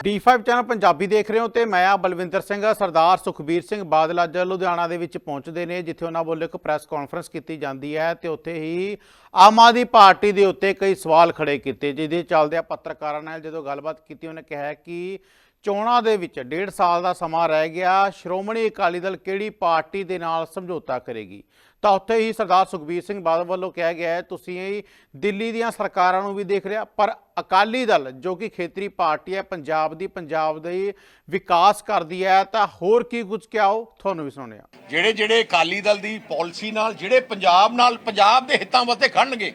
D5 channel Punjabi ਦੇਖ ਰਹੇ ਹੋ ਤੇ ਮੈਂ ਆ ਬਲਵਿੰਦਰ ਸਿੰਘ, ਸਰਦਾਰ ਸੁਖਬੀਰ ਸਿੰਘ ਬਾਦਲ ਅੱਜ ਲੁਧਿਆਣਾ ਦੇ ਵਿੱਚ ਪਹੁੰਚਦੇ ਨੇ, ਜਿੱਥੇ ਉਹਨਾਂ ਵੱਲੋਂ ਇੱਕ ਪ੍ਰੈਸ ਕਾਨਫਰੰਸ ਕੀਤੀ ਜਾਂਦੀ ਹੈ ਤੇ ਉੱਥੇ ਹੀ ਆਮ ਆਦਮੀ ਪਾਰਟੀ ਦੇ ਉੱਤੇ ਕਈ ਸਵਾਲ ਖੜੇ ਕੀਤੇ, ਜਿਹਦੇ ਚੱਲਦੇ ਪੱਤਰਕਾਰਾਂ ਨਾਲ ਜਦੋਂ ਗੱਲਬਾਤ ਕੀਤੀ, ਉਹਨੇ ਕਿਹਾ ਕਿ ਚੋਣਾਂ ਦੇ ਵਿੱਚ ਡੇਢ ਸਾਲ ਦਾ ਸਮਾਂ ਰਹਿ ਗਿਆ। ਸ਼੍ਰੋਮਣੀ ਅਕਾਲੀ ਦਲ ਕਿਹੜੀ ਪਾਰਟੀ ਦੇ ਨਾਲ ਸਮਝੌਤਾ ਕਰੇਗੀ? ਤਾਂ ਉੱਥੇ ਹੀ ਸਰਦਾਰ ਸੁਖਬੀਰ ਸਿੰਘ ਬਾਦਲ ਵੱਲੋਂ ਕਿਹਾ ਗਿਆ ਹੈ, ਤੁਸੀਂ ਦਿੱਲੀ ਦੀਆਂ ਸਰਕਾਰਾਂ ਨੂੰ ਵੀ ਦੇਖ ਰਿਹਾ ਪਰ ਅਕਾਲੀ ਦਲ, ਜੋ ਕਿ ਖੇਤਰੀ ਪਾਰਟੀ ਹੈ, ਪੰਜਾਬ ਦੀ, ਪੰਜਾਬ ਦੇ ਵਿਕਾਸ ਕਰਦੀ ਹੈ, ਤਾਂ ਹੋਰ ਕੀ ਕੁਝ ਕਿਹਾਓ ਤੁਹਾਨੂੰ ਵੀ ਸੁਣਿਆ ਜਿਹੜੇ ਜਿਹੜੇ ਅਕਾਲੀ ਦਲ ਦੀ ਪਾਲਿਸੀ ਨਾਲ, ਜਿਹੜੇ ਪੰਜਾਬ ਨਾਲ, ਪੰਜਾਬ ਦੇ ਹਿੱਤਾਂ ਵਾਸਤੇ ਖੜਨਗੇ।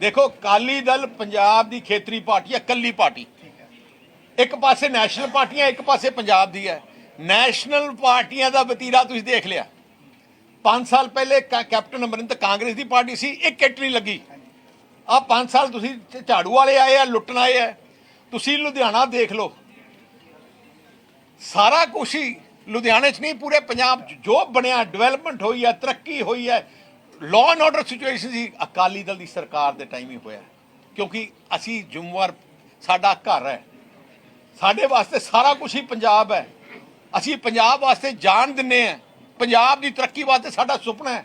ਦੇਖੋ, ਅਕਾਲੀ ਦਲ ਪੰਜਾਬ ਦੀ ਖੇਤਰੀ ਪਾਰਟੀ ਹੈ, ਇਕੱਲੀ ਪਾਰਟੀ। ਇੱਕ ਪਾਸੇ ਨੈਸ਼ਨਲ ਪਾਰਟੀਆਂ, ਇੱਕ ਪਾਸੇ ਪੰਜਾਬ ਦੀ ਹੈ। ਨੈਸ਼ਨਲ ਪਾਰਟੀਆਂ ਦਾ ਵਤੀਰਾ ਤੁਸੀਂ ਦੇਖ ਲਿਆ। 5 ਸਾਲ ਪਹਿਲੇ ਕੈ- ਕੈਪਟਨ ਅਮਰਿੰਦਰ ਕਾਂਗਰਸ ਦੀ ਪਾਰਟੀ ਸੀ, ਇੱਕ ਇੱਟ ਨਹੀਂ ਲੱਗੀ। ਆ 5 ਸਾਲ ਤੁਸੀਂ ਝਾੜੂ ਵਾਲੇ ਆਏ ਆ, ਲੁੱਟਣ ਆਏ ਆ। ਤੁਸੀਂ ਲੁਧਿਆਣਾ ਦੇਖ ਲਓ। ਸਾਰਾ ਕੁਛ ਹੀ ਲੁਧਿਆਣੇ 'ਚ ਨਹੀਂ, ਪੂਰੇ ਪੰਜਾਬ 'ਚ ਜੋ ਬਣਿਆ ਡਿਵੈਲਪਮੈਂਟ ਹੋਈ ਹੈ ਤਰੱਕੀ ਹੋਈ ਹੈ ਲਾਅ ਐਂਡ ਆਰਡਰ ਸਿਚੁਏਸ਼ਨ ਸੀ, ਅਕਾਲੀ ਦਲ ਦੀ ਸਰਕਾਰ ਦੇ ਟਾਈਮ ਹੀ ਹੋਇਆ। ਕਿਉਂਕਿ ਅਸੀਂ ਜ਼ਿੰਮੇਵਾਰ, ਸਾਡਾ ਘਰ ਹੈ। ਸਾਡੇ ਵਾਸਤੇ ਸਾਰਾ ਕੁਝ ਹੀ ਪੰਜਾਬ ਹੈ। ਅਸੀਂ ਪੰਜਾਬ ਵਾਸਤੇ ਜਾਨ ਦਿੰਨੇ ਆ ਪੰਜਾਬ ਦੀ ਤਰੱਕੀ ਵਾਸਤੇ ਸਾਡਾ ਸੁਪਨਾ ਹੈ।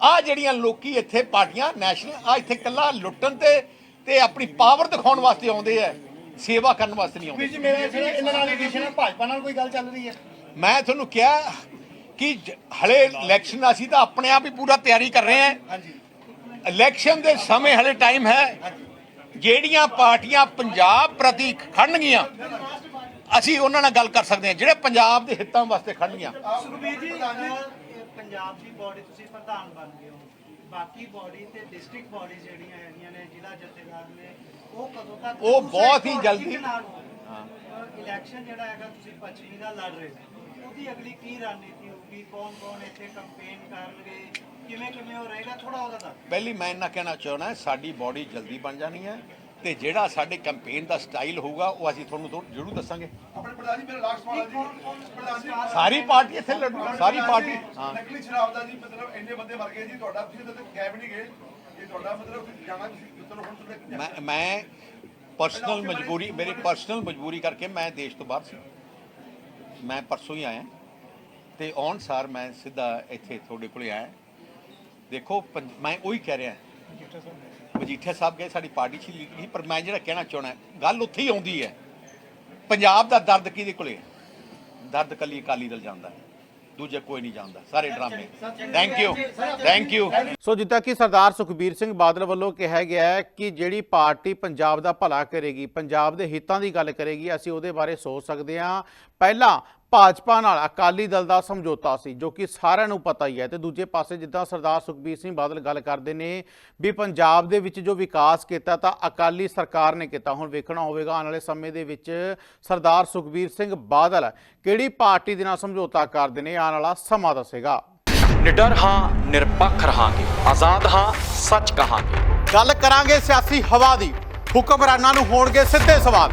ਆ ਜਿਹੜੀਆਂ ਲੋਕੀ ਇੱਥੇ ਪਾਰਟੀਆਂ ਨੈਸ਼ਨਲ ਆ ਇੱਥੇ ਕੱਲਾ ਲੁੱਟਣ ਤੇ ਤੇ ਆਪਣੀ ਪਾਵਰ ਦਿਖਾਉਣ ਵਾਸਤੇ ਆਉਂਦੇ ਆ ਸੇਵਾ ਕਰਨ ਵਾਸਤੇ ਨਹੀਂ ਆਉਂਦੇ। ਜੀ ਮੇਰਾ ਇਸ ਇਹਨਾਂ ਨਾਲ ਐਡੀਸ਼ਨ ਹੈ ਭਾਜਪਾ ਨਾਲ ਕੋਈ ਗੱਲ ਚੱਲ ਰਹੀ ਹੈ? ਮੈਂ ਤੁਹਾਨੂੰ ਕਿਹਾ ਕਿ ਹਲੇ ਇਲੈਕਸ਼ਨ ਅਸੀਂ ਤਾਂ ਆਪਣੇ ਆਪ ਹੀ ਪੂਰਾ ਤਿਆਰੀ ਕਰ ਰਹੇ ਹਾਂ। ਹਾਂਜੀ। ਇਲੈਕਸ਼ਨ ਦੇ ਸਮੇਂ ਹਲੇ ਟਾਈਮ ਹੈ। ਜਿਹੜੀਆਂ ਪਾਰਟੀਆਂ ਪੰਜਾਬ ਪ੍ਰਤੀ ਖੜਨਗੀਆਂ ਅਸੀਂ ਉਹਨਾਂ ਨਾਲ ਗੱਲ ਕਰ ਸਕਦੇ ਹਾਂ ਜਿਹੜੇ ਪੰਜਾਬ ਦੇ ਹਿੱਤਾਂ ਵਾਸਤੇ ਖੜਨਗੀਆਂ। ਸੁਖਬੀਰ ਜੀ ਅਹ, ਪੰਜਾਬ ਦੀ ਬਾਡੀ ਤੁਸੀਂ ਪ੍ਰਧਾਨ ਬਣ ਗਏ ਹੋ। ਬਾਕੀ ਬਾਡੀ ਤੇ ਡਿਸਟ੍ਰਿਕਟ ਬਾਡੀ ਜਿਹੜੀਆਂ ਹੈਗੀਆਂ ਨੇ ਜ਼ਿਲ੍ਹਾ ਜਥੇਦਾਰ ਨੇ ਉਹ ਕਦੋਂ ਤੱਕ ਉਹ ਬਹੁਤ ਹੀ ਜਲਦੀ- ਇਲੈਕਸ਼ਨ ਜਿਹੜਾ ਹੈਗਾ ਤੁਸੀਂ ਪੱਛਮੀ ਦਾ ਲੜ ਰਹੇ ਹੋ। ਉਹਦੀ ਅਗਲੀ ਕੀ ਰਣਨੀਤੀ ਹੋਊਗੀ? ਕੌਣ ਕੌਣ ਇੱਥੇ ਕੰਪੇਨ ਕਰਨਗੇ? ਕਿਵੇਂ ਕਿਵੇਂ ਉਹ ਰਹੇਗਾ? ਥੋੜਾ ਉਹਦਾ ਦੱਸ। ਪਹਿਲੀ ਮੈਂ ਇਹਨਾਂ ਕਹਿਣਾ ਚਾਹੁੰਦਾ ਸਾਡੀ ਬਾਡੀ ਜਲਦੀ ਬਣ ਜਾਣੀ ਹੈ ਤੇ ਜਿਹੜਾ ਸਾਡੇ ਕੈਂਪੇਨ ਦਾ ਸਟਾਈਲ ਹੋਊਗਾ ਉਹ ਅਸੀਂ ਤੁਹਾਨੂੰ ਜ਼ਰੂਰ ਦੱਸਾਂਗੇ। ਆਪਣੇ ਪ੍ਰਧਾਨ ਜੀ ਮੇਰਾ ਲਾਸਟ ਸਵਾਲ ਜੀ। ਪ੍ਰਧਾਨ ਜੀ ਸਾਰੀ ਪਾਰਟੀ ਇੱਥੇ ਲੜੂ ਸਾਰੀ ਪਾਰਟੀ ਹਾਂ। ਨਕਲੀ ਸ਼ਰਾਬ ਦਾ ਜੀ ਮਤਲਬ ਇੰਨੇ ਬੰਦੇ ਮਰ ਗਏ ਜੀ ਤੁਹਾਡਾ ਤੁਸੀਂ ਤਾਂ ਵੀ ਨਹੀਂ ਗਏ। ਇਹ ਤੁਹਾਡਾ ਮਤਲਬ ਜਾਣਾ ਤੁਸੀਂ ਚਲੋ ਹੁਣ ਤੁਸੀਂ ਮੈਂ ਮੈਂ ਪਰਸਨਲ ਮਜਬੂਰੀ ਮੇਰੀ ਪਰਸਨਲ ਮਜਬੂਰੀ ਕਰਕੇ ਮੈਂ ਦੇਸ਼ ਤੋਂ ਬਾਹਰ ਸੀ। ਮੈਂ ਪਰਸੋਂ ਹੀ ਆਇਆ। ਤੇ ਔਨ ਸਾਰ ਮੈਂ ਸਿੱਧਾ ਇੱਥੇ ਤੁਹਾਡੇ ਕੋਲੇ ਆਇਆ। ਦੇਖੋ ਪੰਜ- ਮੈਂ ਉਹੀ ਕਹਿ ਰਿਹਾ। ਮਜੀਠੀਆ ਸਾਹਿਬ ਗਏ ਸਾਡੀ ਪਾਰਟੀ ਚ ਲੀਡ ਨਹੀਂ ਪਰ ਮੈਂ ਜਿਹੜਾ ਕਹਿਣਾ ਚਾਹਣਾ ਗੱਲ ਉੱਥੇ ਹੀ ਆਉਂਦੀ ਹੈ। ਪੰਜਾਬ ਦਾ ਦਰਦ ਕਿਹਦੇ ਕੋਲੇ ਹੈ? ਦਰਦ ਕੱਲੀ ਅਕਾਲੀ ਦਲ ਜਾਂਦਾ ਹੈ। ਦੂਜੇ ਕੋਈ ਨਹੀਂ ਜਾਣਦਾ ਸਾਰੇ ਡਰਾਮੇ। Thank you thank you so ਜਿੱਦਾਂ ਕਿ ਸਰਦਾਰ ਸੁਖਬੀਰ ਸਿੰਘ ਬਾਦਲ ਵੱਲੋਂ ਕਿਹਾ ਗਿਆ ਹੈ ਕਿ ਜਿਹੜੀ ਪਾਰਟੀ ਪੰਜਾਬ ਦਾ ਭਲਾ ਕਰੇਗੀ ਪੰਜਾਬ ਦੇ ਹਿੱਤਾਂ ਦੀ ਗੱਲ ਕਰੇਗੀ ਅਸੀਂ ਉਹਦੇ ਬਾਰੇ ਸੋਚ ਸਕਦੇ ਹਾਂ। ਪਹਿਲਾਂ ਭਾਜਪਾ ਨਾਲ ਅਕਾਲੀ ਦਲ ਦਾ ਸਮਝੌਤਾ ਸੀ ਜੋ ਕਿ ਸਾਰਿਆਂ ਨੂੰ ਪਤਾ ਹੀ ਹੈ। ਤੇ ਦੂਜੇ ਪਾਸੇ ਜਿੱਦਾਂ ਸਰਦਾਰ ਸੁਖਬੀਰ ਸਿੰਘ ਬਾਦਲ ਗੱਲ ਕਰਦੇ ਨੇ ਵੀ ਪੰਜਾਬ ਦੇ ਵਿੱਚ ਜੋ ਵਿਕਾਸ ਕੀਤਾ ਤਾਂ ਅਕਾਲੀ ਸਰਕਾਰ ਨੇ ਕੀਤਾ। ਹੁਣ ਵੇਖਣਾ ਹੋਵੇਗਾ ਆਉਣ ਵਾਲੇ ਸਮੇਂ ਦੇ ਵਿੱਚ ਸਰਦਾਰ ਸੁਖਬੀਰ ਸਿੰਘ ਬਾਦਲ ਕਿਹੜੀ ਪਾਰਟੀ ਦੇ ਨਾਲ ਸਮਝੌਤਾ ਕਰਦੇ ਨੇ ਆਉਣ ਵਾਲਾ ਸਮਾਂ ਦੱਸੇਗਾ। ਨਿਡਰ ਹਾਂ ਨਿਰਪੱਖ ਰਹਾਂਗੇ। ਆਜ਼ਾਦ ਹਾਂ ਸੱਚ ਕਹਾਂਗੇ। ਗੱਲ ਕਰਾਂਗੇ ਸਿਆਸੀ ਹਵਾ ਦੀ। ਹੁਕਮਰਾਨਾਂ ਨੂੰ ਹੋਣਗੇ ਸਿੱਧੇ ਸਵਾਲ।